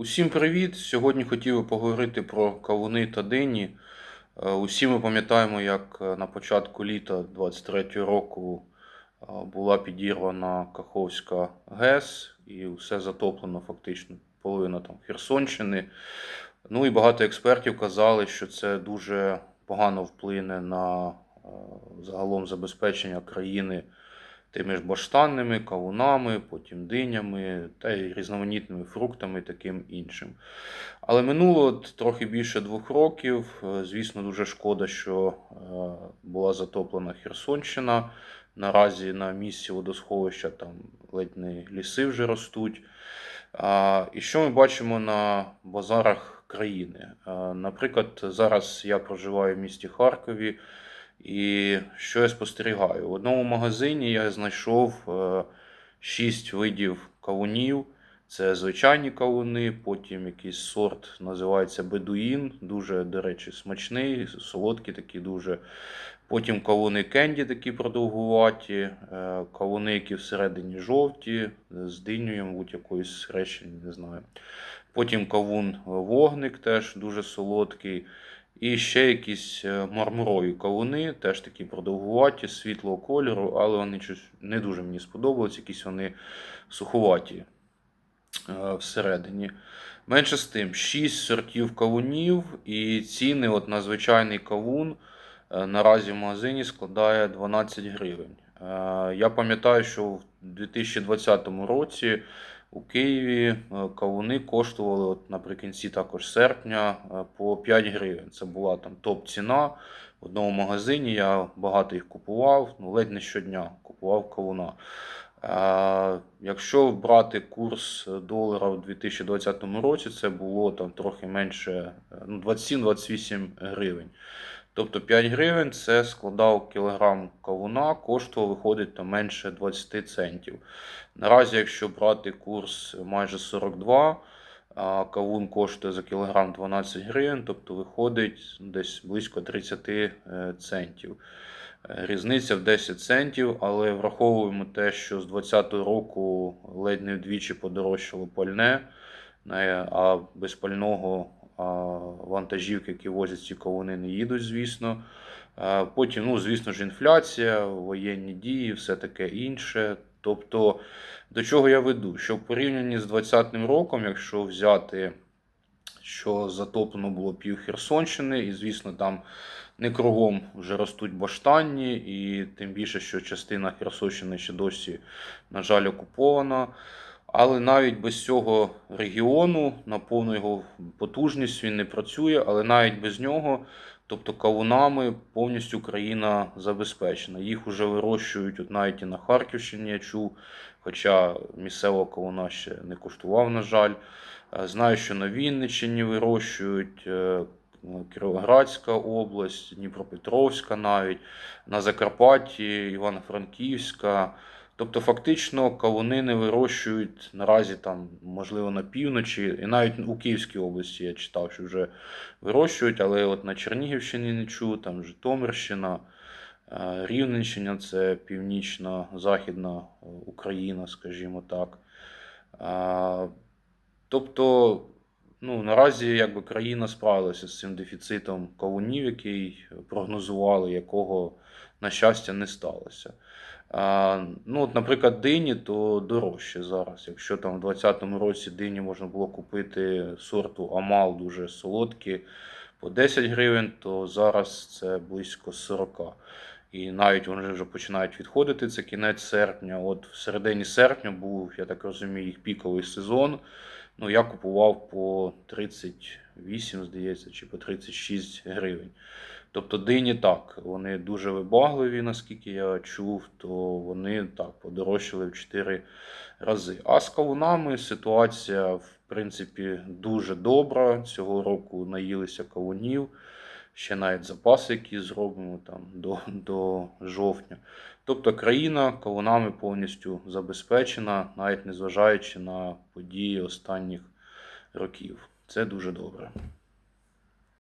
Усім привіт! Сьогодні хотів би поговорити про кавуни та дині. Е, Усі ми пам'ятаємо, як е, на початку літа 23 року е, була підірвана Каховська ГЕС і все затоплено фактично половина там Херсонщини. Ну і багато експертів казали, що це дуже погано вплине на загалом забезпечення країни тими ж баштанними, кавунами, потім динями та й різноманітними фруктами, таким іншим. Але минуло трохи більше двох років. Е, Звісно, дуже шкода, що е, була затоплена Херсонщина. Наразі на місці водосховища там ледь не ліси вже ростуть. І що ми бачимо на базарах країни? А, Наприклад, зараз я проживаю в місті Харкові. І що я спостерігаю? В одному магазині я знайшов е, шість видів кавунів. Це звичайні кавуни, потім якийсь сорт називається бедуїн, дуже, до речі, смачний, солодкий такий дуже. Потім кавуни кенді такі продовгуваті, е, кавуни, які всередині жовті, з динею, мабуть, якоюсь речень, не знаю. Потім кавун вогник теж дуже солодкий. І ще якісь е, мармурові кавуни, теж такі продовгуваті, світлого кольору, але вони не дуже мені сподобались, якісь вони суховаті е, всередині. Менше з тим, 6 сортів кавунів, і ціни от на звичайний кавун е, наразі в магазині складає 12 гривень. Я пам'ятаю, що в 2020 році у Києві е, кавуни коштували от наприкінці також серпня е, по 5 гривень. Це була там топ-ціна в одному магазині. Я багато їх купував, ну ледь не щодня купував кавуна. Е, Якщо брати курс долара в 2020 році, це було там трохи менше ну, 27-28 гривень. Тобто 5 гривень це складав кілограм кавуна, коштував виходить там менше 20 центів. Наразі, якщо брати курс майже 42, а кавун коштує за кілограм 12 гривень, тобто виходить десь близько 30 е, центів. Різниця в 10 центів, але враховуємо те, що з 2020 року ледь не вдвічі подорожчало пальне, а без пального вантажівки, які возять ці кавуни, не їдуть, звісно. Потім, ну, звісно ж, інфляція, воєнні дії, все таке інше. Тобто, до чого я веду? Що в порівнянні з 2020 роком, якщо взяти, що затоплено було пів Херсонщини, і, звісно, там не кругом вже ростуть баштанні, і тим більше, що частина Херсонщини ще досі, на жаль, окупована. Але навіть без цього регіону на повну його потужність він не працює, але навіть без нього, тобто кавунами, повністю країна забезпечена. Їх вже вирощують от навіть і на Харківщині, я чув, хоча місцевого кавуна ще не коштував, на жаль. Е, Знаю, що на Вінниччині вирощують. е, Кіровоградська область, Дніпропетровська навіть, на Закарпатті, Івано-Франківська. Тобто, фактично, кавуни не вирощують наразі там, можливо, на півночі, і навіть у Київській області я читав, що вже вирощують, але от на Чернігівщині не чув, там Житомирщина, е, Рівненщина це північна, західна е, Україна, скажімо так. Е, Тобто, ну, наразі якби країна справилася з цим дефіцитом кавунів, який прогнозували, якого, на щастя, не сталося. Ну, от, наприклад, дині то дорожче зараз. Якщо там в 2020 році дині можна було купити сорту Амал дуже солодкі по 10 гривень, то зараз це близько 40. І навіть вони вже починають відходити. Це кінець серпня. От в середині серпня був, я так розумію, їх піковий сезон. Ну, я купував по 38, здається, чи по 36 гривень. Тобто дині так, вони дуже вибагливі, наскільки я чув, то вони так подорожчали в 4 рази. А з кавунами ситуація, в принципі, дуже добра. Цього року наїлися кавунів. Ще навіть запаси, які зробимо там до, до жовтня. Тобто країна кавунами повністю забезпечена, навіть незважаючи на події останніх років. Це дуже добре.